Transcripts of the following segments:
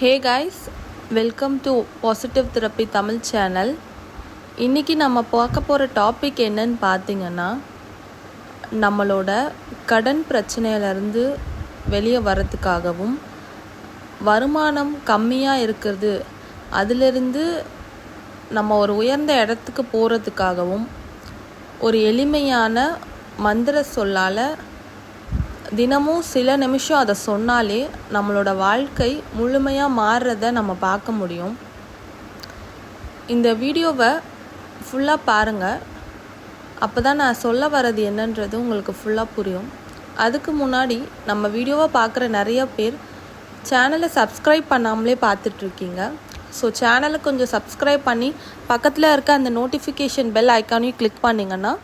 Hey guys welcome to positive therapy Tamil channel இன்றைக்கி நம்ம பார்க்க போகிற டாபிக் என்னன்னு பார்த்தீங்கன்னா நம்மளோட கடன் பிரச்சனையிலேருந்து வெளியே வரதுக்காகவும் வருமானம் கம்மியாக இருக்கிறது அதிலிருந்து நம்ம ஒரு உயர்ந்த இடத்துக்கு போகிறதுக்காகவும் ஒரு எளிமையான மந்திர சொல்லால் தினமும் சில நிமிஷம் அதை சொன்னாலே நம்மளோட வாழ்க்கை முழுமையாக மாறுறத நம்ம பார்க்க முடியும். இந்த வீடியோவை ஃபுல்லாக பாருங்கள் அப்போ தான் நான் சொல்ல வர்றது என்னன்றது உங்களுக்கு ஃபுல்லாக புரியும். அதுக்கு முன்னாடி நம்ம வீடியோவை பார்க்குற நிறைய பேர் சேனலை சப்ஸ்கிரைப் பண்ணாமலே பார்த்துட்ருக்கீங்க. ஸோ சேனலை கொஞ்சம் சப்ஸ்கிரைப் பண்ணி பக்கத்தில் இருக்க அந்த நோட்டிஃபிகேஷன் பெல் ஐக்கானையும் கிளிக் பண்ணிங்கன்னா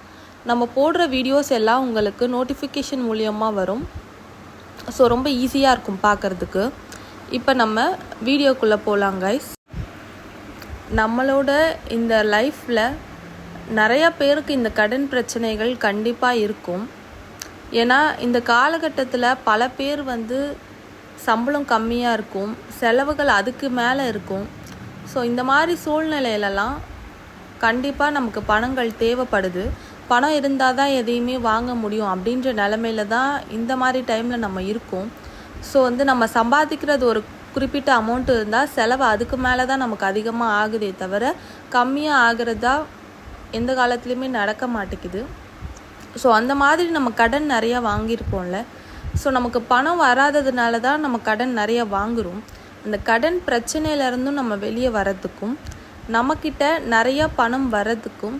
நம்ம போடுற வீடியோஸ் எல்லாம் உங்களுக்கு நோட்டிஃபிகேஷன் மூலியமாக வரும். ஸோ ரொம்ப ஈஸியாக இருக்கும் பார்க்குறதுக்கு. இப்போ நம்ம வீடியோக்குள்ளே போகலாம் கைஸ் நம்மளோட இந்த லைஃப்பில் நிறையா பேருக்கு இந்த கடன் பிரச்சனைகள் கண்டிப்பாக இருக்கும். ஏன்னா இந்த காலகட்டத்தில் பல பேர் வந்து சம்பளம் கம்மியாக இருக்கும் செலவுகள் அதுக்கு மேலே இருக்கும். ஸோ இந்த மாதிரி சூழ்நிலையிலலாம் கண்டிப்பாக நமக்கு பணங்கள் தேவைப்படுது. பணம் இருந்தால் தான் எதையுமே வாங்க முடியும் அப்படின்ற நிலமையில தான் இந்த மாதிரி டைமில் நம்ம இருக்கோம். ஸோ வந்து நம்ம சம்பாதிக்கிறது ஒரு குறிப்பிட்ட அமௌண்ட் இருந்தால் செலவு அதுக்கு மேலே தான் நமக்கு அதிகமாக ஆகுதே தவிர கம்மியாக ஆகிறதா எந்த காலத்துலேயுமே நடக்க மாட்டேங்குது. ஸோ அந்த மாதிரி நம்ம கடன் நிறையா வாங்கியிருப்போம்ல. ஸோ நமக்கு பணம் வராததுனால தான் நம்ம கடன் நிறைய வாங்குகிறோம் அந்த கடன் பிரச்சனையிலேருந்தும் நம்ம வெளியே வரதுக்கும் நம்மக்கிட்ட நிறையா பணம் வர்றதுக்கும்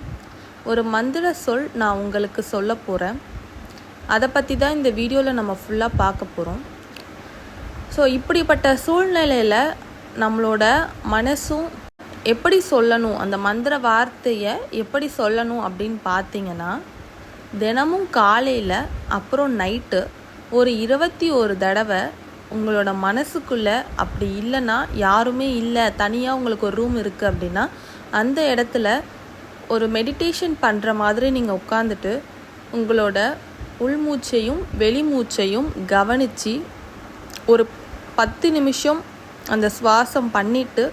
ஒரு மந்திர சொல் நான் உங்களுக்கு சொல்ல போகிறேன் அதை பற்றி தான் இந்த வீடியோவில் நம்ம ஃபுல்லாக பார்க்க போகிறோம் ஸோ இப்படிப்பட்ட சூழ்நிலையில் நம்மளோட மனசும் எப்படி சொல்லணும் அந்த மந்திர வார்த்தையை எப்படி சொல்லணும் அப்படின்னு பார்த்தீங்கன்னா தினமும் காலையில் அப்புறம் நைட்டு ஒரு இருபத்தி ஒரு தடவை உங்களோட மனசுக்குள்ளே அப்படி இல்லைன்னா யாருமே இல்லை தனியாக உங்களுக்கு ஒரு ரூம் இருக்குது அப்படின்னா அந்த இடத்துல ஒரு மெடிடேஷன் பண்ணுற மாதிரி நீங்கள் உட்காந்துட்டு உங்களோட உள்மூச்சையும் வெளிமூச்சையும் கவனித்து ஒரு பத்து நிமிஷம் அந்த சுவாசம் பண்ணிவிட்டு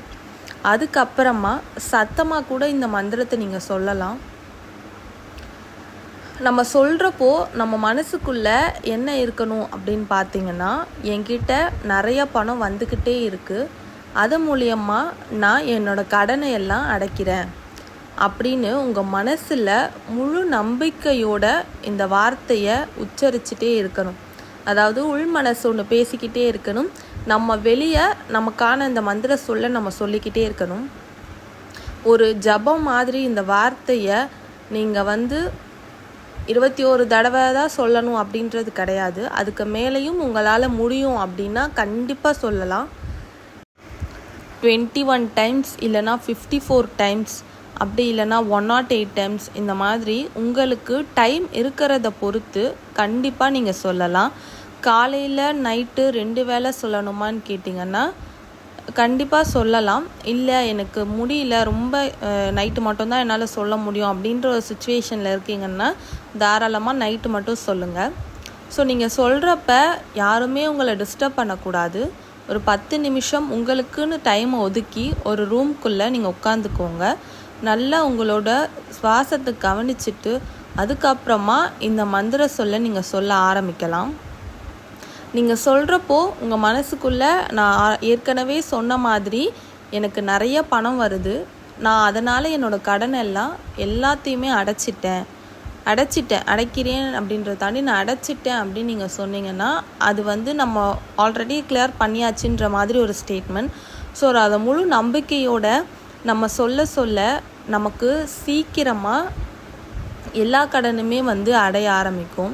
அதுக்கப்புறமா சத்தமாக கூட இந்த மந்திரத்தை நீங்கள் சொல்லலாம். நம்ம சொல்கிறப்போ நம்ம மனசுக்குள்ளே என்ன இருக்கணும் அப்படின்னு பார்த்தீங்கன்னா என்கிட்ட நிறைய பணம் வந்துக்கிட்டே இருக்குது அது மூலியமாக நான் என்னோடய கடனை எல்லாம் அடைக்கிறேன். அப்படின்னு உங்கள் மனசில் முழு நம்பிக்கையோட இந்த வார்த்தையை உச்சரிச்சுட்டே இருக்கணும். அதாவது உள் மனசு ஒன்று பேசிக்கிட்டே இருக்கணும். நம்ம வெளியே நமக்கான இந்த மந்திர சொல்ல நம்ம சொல்லிக்கிட்டே இருக்கணும். ஒரு ஜபம் மாதிரி இந்த வார்த்தையை நீங்கள் வந்து இருபத்தி ஒரு தடவை தான் சொல்லணும் அப்படின்றது கிடையாது. அதுக்கு மேலேயும் உங்களால் முடியும் அப்படின்னா கண்டிப்பாக சொல்லலாம். டுவெண்ட்டி ஒன் டைம்ஸ் இல்லைனா ஃபிஃப்டி ஃபோர் டைம்ஸ் அப்படி இல்லைனா ஒன் நாட் எயிட் டைம்ஸ் இந்த மாதிரி உங்களுக்கு டைம் இருக்கிறத பொறுத்து கண்டிப்பாக நீங்கள் சொல்லலாம். காலையில் நைட்டு ரெண்டு வேளை சொல்லணுமான்னு கேட்டிங்கன்னா கண்டிப்பாக சொல்லலாம். இல்லை எனக்கு முடியல ரொம்ப நைட்டு மட்டும்தான் என்னால் சொல்ல முடியும் அப்படின்ற ஒரு சுச்சுவேஷனில் இருக்கீங்கன்னா தாராளமாக நைட்டு மட்டும் சொல்லுங்கள் ஸோ நீங்கள் சொல்கிறப்ப யாருமே உங்களை டிஸ்டர்ப் பண்ணக்கூடாது. ஒரு பத்து நிமிஷம் உங்களுக்குன்னு டைமை ஒதுக்கி ஒரு ரூம்குள்ளே நீங்கள் உட்காந்துக்கோங்க. நல்லா உங்களோட சுவாசத்தை கவனிச்சுட்டு அதுக்கப்புறமா இந்த மந்திர சொல்ல நீங்கள் சொல்ல ஆரம்பிக்கலாம். நீங்கள் சொல்கிறப்போ உங்கள் மனசுக்குள்ளே நான் ஏற்கனவே சொன்ன மாதிரி எனக்கு நிறைய பணம் வருது. நான் அதனால் என்னோடய கடன் எல்லாம் எல்லாத்தையுமே அடைச்சிட்டேன். அடைச்சிட்டேன். அடைக்கிறேன் அப்படின்றத தாண்டி நான் அடைச்சிட்டேன் அப்படின்னு நீங்கள் சொன்னீங்கன்னா அது வந்து நம்ம ஆல்ரெடி கிளியர் பண்ணியாச்சுன்ற மாதிரி ஒரு ஸ்டேட்மெண்ட் ஸோ அதை முழு நம்பிக்கையோட நம்ம சொல்ல சொல்ல நமக்கு சீக்கிரமாக எல்லா கடனுமே வந்து அடைய ஆரம்பிக்கும்.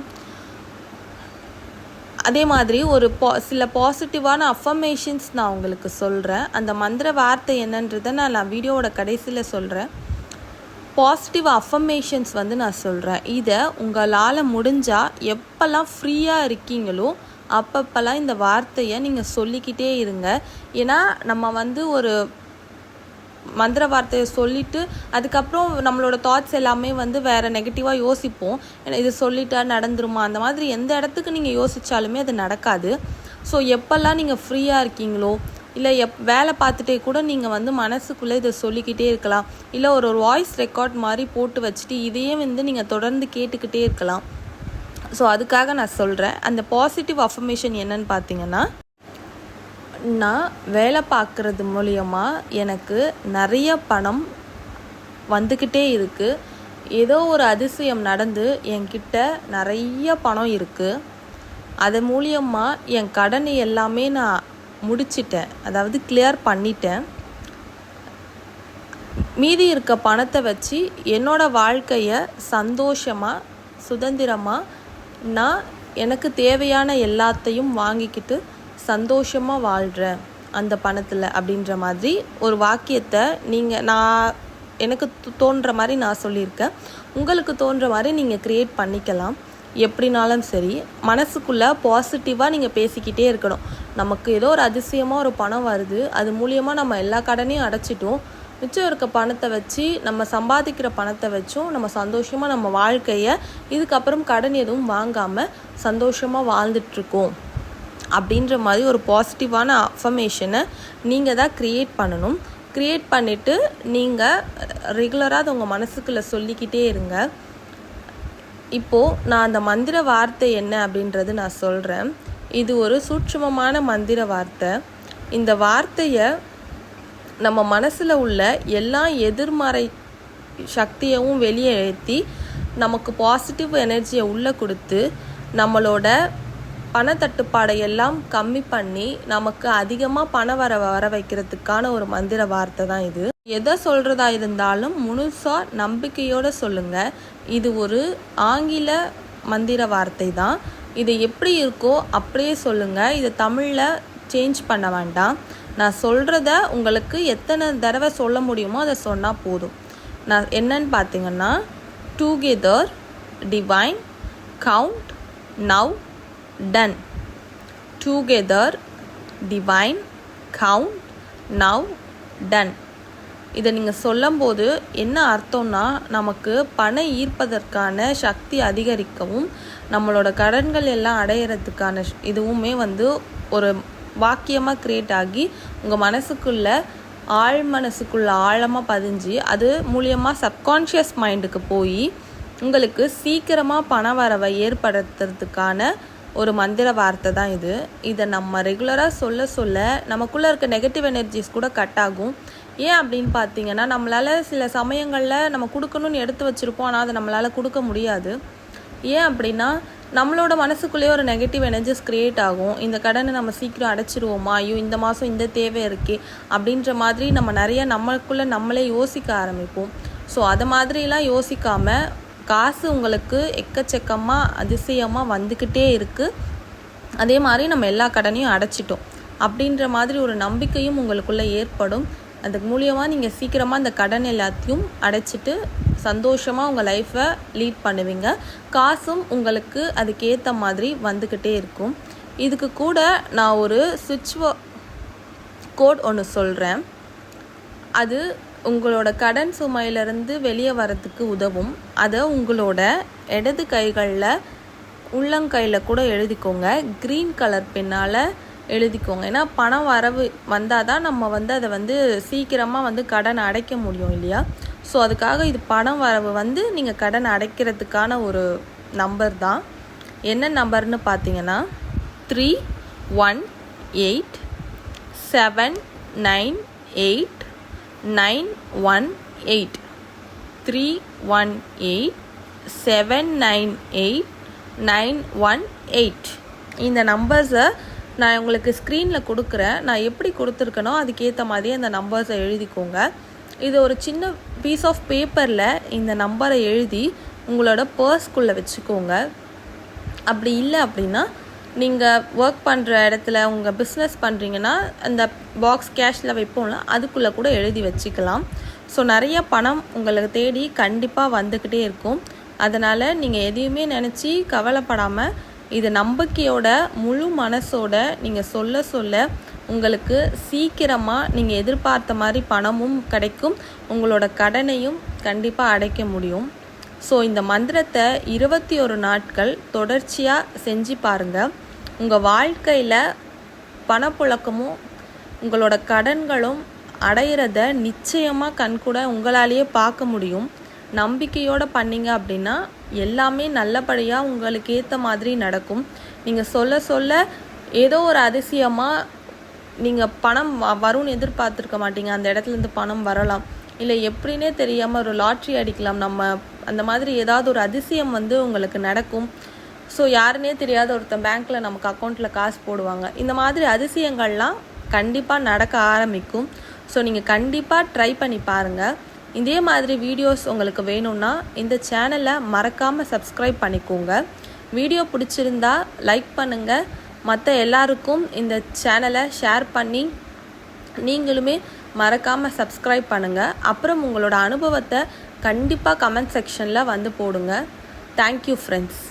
அதே மாதிரி ஒரு பா சில பாசிட்டிவான அஃபர்மேஷன்ஸ் நான் உங்களுக்கு சொல்கிறேன் அந்த மந்திர வார்த்தை என்னன்றதை நான் நான் வீடியோவோட கடைசியில் சொல்கிறேன் பாசிட்டிவ் அஃபர்மேஷன்ஸ் வந்து நான் சொல்கிறேன் இதை உங்களால் முடிஞ்சால் எப்போல்லாம் ஃப்ரீயாக இருக்கீங்களோ அப்பப்போல்லாம் இந்த வார்த்தையை நீங்கள் சொல்லிக்கிட்டே இருங்க. ஏன்னா நம்ம வந்து ஒரு மந்திர வார்த்தையை சொல்லிவிட்டு அதுக்கப்புறம் நம்மளோட தாட்ஸ் எல்லாமே வந்து வேறு நெகட்டிவாக யோசிப்போம். இது சொல்லிட்டா நடந்துருமா? அந்த மாதிரி எந்த இடத்துக்கு நீங்கள் யோசித்தாலுமே அது நடக்காது. ஸோ எப்போல்லாம் நீங்கள் ஃப்ரீயாக இருக்கீங்களோ இல்லை எப் வேலை பார்த்துட்டே கூட நீங்கள் வந்து மனசுக்குள்ளே இதை சொல்லிக்கிட்டே இருக்கலாம். இல்லை ஒரு ஒரு வாய்ஸ் ரெக்கார்ட் மாதிரி போட்டு வச்சுட்டு இதையே வந்து நீங்கள் தொடர்ந்து கேட்டுக்கிட்டே இருக்கலாம். ஸோ அதுக்காக நான் சொல்கிறேன் அந்த பாசிட்டிவ் அஃபர்மேஷன் என்னன்னு பார்த்தீங்கன்னா நான் வேலை பார்க்குறது மூலியமா எனக்கு நிறைய பணம் வந்துக்கிட்டே இருக்குது ஏதோ ஒரு அதிசயம் நடந்து என்கிட்ட நிறைய பணம் இருக்குது அது மூலியமாக என் கடனை எல்லாமே நான் முடிச்சிட்டேன். அதாவது கிளியர் பண்ணிட்டேன். மீதி இருக்க பணத்தை வச்சு என்னோடய வாழ்க்கையை சந்தோஷமாக சுதந்திரமாக நான் எனக்கு தேவையான எல்லாத்தையும் வாங்கிக்கிட்டு சந்தோஷமாக வாழ்கிறேன் அந்த பணத்தில் அப்படின்ற மாதிரி ஒரு வாக்கியத்தை நீங்கள் நான் எனக்கு தோ- தோன்ற மாதிரி நான் சொல்லியிருக்கேன். உங்களுக்கு தோன்ற மாதிரி நீங்கள் க்ரியேட் பண்ணிக்கலாம். எப்படினாலும் சரி மனசுக்குள்ளே பாசிட்டிவாக நீங்கள் பேசிக்கிட்டே இருக்கணும். நமக்கு ஏதோ ஒரு அதிசயமாக ஒரு பணம் வருது. அது மூலியமாக நம்ம எல்லா கடனையும் அடைச்சிட்டோம். மிச்சம் இருக்க பணத்தை வச்சு நம்ம சம்பாதிக்கிற பணத்தை வச்சும் நம்ம சந்தோஷமாக நம்ம வாழ்க்கையை இதுக்கப்புறம் கடன் எதுவும் வாங்காமல் சந்தோஷமாக வாழ்ந்துட்டுருக்கோம். அப்படின்ற மாதிரி ஒரு பாசிட்டிவான அஃபர்மேஷனை நீங்கள் தான் க்ரியேட் பண்ணணும். க்ரியேட் பண்ணிவிட்டு நீங்கள் ரெகுலராக அதை உங்கள் மனசுக்குள்ளே சொல்லிக்கிட்டே இருங்க. இப்போது நான் அந்த மந்திர வார்த்தை என்ன அப்படின்றது நான் சொல்கிறேன் இது ஒரு சூட்சமமான மந்திர வார்த்தை. இந்த வார்த்தையை நம்ம மனசில் உள்ள எல்லா எதிர்மறை சக்தியவும் வெளியே ஏற்றி நமக்கு பாசிட்டிவ் எனர்ஜியை உள்ளே கொடுத்து நம்மளோட பணத்தட்டுப்பாடை எல்லாம் கம்மி பண்ணி நமக்கு அதிகமாக பணம் வர வர வைக்கிறதுக்கான ஒரு மந்திர வார்த்தை தான் இது. எதை சொல்கிறதா இருந்தாலும் முழுசாக நம்பிக்கையோடு சொல்லுங்கள் இது ஒரு ஆங்கில மந்திர வார்த்தை தான். இது எப்படி இருக்கோ அப்படியே சொல்லுங்கள் இதை தமிழில் சேஞ்ச் பண்ண வேண்டாம். நான் சொல்கிறத உங்களுக்கு எத்தனை தடவை சொல்ல முடியுமோ அதை சொன்னால் போதும். நான் என்னன்னு பார்த்தீங்கன்னா together divine count now done together divine count now done இதை நீங்கள் சொல்லும்போது என்ன அர்த்தம்னா நமக்கு பணம் ஈர்ப்பதற்கான சக்தி அதிகரிக்கவும் நம்மளோட கடன்கள் எல்லாம் அடையிறதுக்கான இதுவுமே வந்து ஒரு வாக்கியமாக க்ரியேட் ஆகி உங்கள் மனசுக்குள்ள ஆழ் மனசுக்குள்ள ஆழமாக பதிஞ்சு அது மூலியமாக சப்கான்ஷியஸ் மைண்டுக்கு போய் உங்களுக்கு சீக்கிரமாக பண வரவை ஏற்படுத்துறதுக்கான ஒரு மந்திர வார்த்தை தான் இது. இதை நம்ம ரெகுலராக சொல்ல சொல்ல நமக்குள்ளே இருக்க நெகட்டிவ் எனர்ஜிஸ் கூட கட் ஆகும். ஏன் அப்படின்னு பார்த்தீங்கன்னா நம்மளால் சில சமயங்களில் நம்ம கொடுக்கணும்னு எடுத்து வச்சுருப்போம். ஆனால் அதை நம்மளால் கொடுக்க முடியாது. ஏன் அப்படின்னா நம்மளோட மனசுக்குள்ளேயே ஒரு நெகட்டிவ் எனர்ஜிஸ் க்ரியேட் ஆகும். இந்த கடனை நம்ம சீக்கிரம் அடைச்சிருவோமா? ஐயோ இந்த மாதம் இந்த தேவை இருக்கே அப்படின்ற மாதிரி நம்ம நிறைய நம்மளுக்குள்ளே நம்மளே யோசிக்க ஆரம்பிப்போம். ஸோ அது மாதிரிலாம் யோசிக்காமல் காசு உங்களுக்கு எக்கச்சக்கமாக அதிசயமாக வந்துக்கிட்டே இருக்குது அதே மாதிரி நம்ம எல்லா கடனையும் அடைச்சிட்டோம். அப்படின்ற மாதிரி ஒரு நம்பிக்கையும் உங்களுக்குள்ளே ஏற்படும். அதுக்கு மூலியமாக நீங்கள் சீக்கிரமாக அந்த கடன் எல்லாத்தையும் அடைச்சிட்டு சந்தோஷமாக உங்கள் லைஃப்பை லீட் பண்ணுவீங்க. காசும் உங்களுக்கு அதுக்கேற்ற மாதிரி வந்துக்கிட்டே இருக்கும். இதுக்கு கூட நான் ஒரு சுவிட்ச் கோட் ஒன்று சொல்கிறேன் அது உங்களோட கடன் சுமையிலிருந்து வெளியே வரத்துக்கு உதவும். அதை உங்களோட இடது கைகளில் உள்ளங்கையில் கூட எழுதிக்கோங்க. க்ரீன் கலர் பெண்ணால் எழுதிக்கோங்க. ஏன்னா பணம் வரவு வந்தால் தான் நம்ம வந்து அதை வந்து சீக்கிரமாக வந்து கடன் அடைக்க முடியும் இல்லையா? ஸோ அதுக்காக இது பணம் வரவு வந்து நீங்கள் கடன் அடைக்கிறதுக்கான ஒரு நம்பர் தான். என்ன நம்பர்னு பார்த்தீங்கன்னா three one eight seven nine eight nine one eight. Three one eight seven nine eight nine one eight. இந்த நம்பர்ஸை நான் உங்களுக்கு ஸ்க்ரீனில் கொடுக்குறேன். நான் எப்படி கொடுத்துருக்கனோ அதுக்கேற்ற மாதிரி அந்த நம்பர்ஸை எழுதிக்கோங்க. இது ஒரு சின்ன பீஸ் ஆஃப் பேப்பரில் இந்த நம்பரை எழுதி உங்களோட பர்ஸ்குள்ளே வச்சுக்கோங்க. அப்படி இல்லை அப்படின்னா நீங்கள் ஒர்க் பண்ணுற இடத்துல உங்கள் பிஸ்னஸ் பண்ணுறீங்கன்னா அந்த பாக்ஸ் கேஷில் வைப்போம்ல அதுக்குள்ளே கூட எழுதி வச்சுக்கலாம். ஸோ நிறைய பணம் உங்களுக்கு தேடி கண்டிப்பாக வந்துக்கிட்டே இருக்கும். அதனால் நீங்கள் எதையுமே நினச்சி கவலைப்படாமல் இது நம்பிக்கையோட முழு மனசோட நீங்கள் சொல்ல சொல்ல உங்களுக்கு சீக்கிரமாக நீங்கள் எதிர்பார்த்த மாதிரி பணமும் கிடைக்கும். உங்களோட கடனையும் கண்டிப்பாக அடைக்க முடியும். ஸோ இந்த மந்திரத்தை இருபத்தி ஒரு நாட்கள் தொடர்ச்சியாக செஞ்சு பாருங்கள் உங்கள் வாழ்க்கையில் பணப்புழக்கமும் உங்களோட கடன்களும் அடையிறத நிச்சயமாக கண்கூட உங்களாலேயே பார்க்க முடியும். நம்பிக்கையோடு பண்ணீங்க அப்படின்னா எல்லாமே நல்லபடியாக உங்களுக்கு ஏற்ற மாதிரி நடக்கும். நீங்கள் சொல்ல சொல்ல ஏதோ ஒரு அதிசயமாக நீங்கள் பணம் வ- வரும்னு எதிர்பார்த்துருக்க மாட்டீங்க. அந்த இடத்துல இருந்து பணம் வரலாம். இல்லை எப்படின்னே தெரியாமல் ஒரு லாட்ரி அடிக்கலாம். நம்ம அந்த மாதிரி ஏதாவது ஒரு அதிசயம் வந்து உங்களுக்கு நடக்கும். ஸோ யாருன்னே தெரியாத ஒருத்தன் பேங்க்கில் நமக்கு அக்கௌண்ட்டில் காசு போடுவாங்க. இந்த மாதிரி அதிசயங்கள்லாம் கண்டிப்பாக நடக்க ஆரம்பிக்கும். ஸோ நீங்கள் கண்டிப்பாக ட்ரை பண்ணி பாருங்கள் இதே மாதிரி வீடியோஸ் உங்களுக்கு வேணும்னா இந்த சேனலை மறக்காமல் சப்ஸ்கிரைப் பண்ணிக்கோங்க. வீடியோ பிடிச்சிருந்தா லைக் பண்ணுங்கள் மற்ற எல்லாருக்கும் இந்த சேனலை ஷேர் பண்ணி நீங்களுமே மறக்காமல் சப்ஸ்கிரைப் பண்ணுங்கள் அப்புறம் உங்களோட அனுபவத்தை கண்டிப்பாக கமெண்ட் செக்ஷனில் வந்து போடுங்க. Thank you friends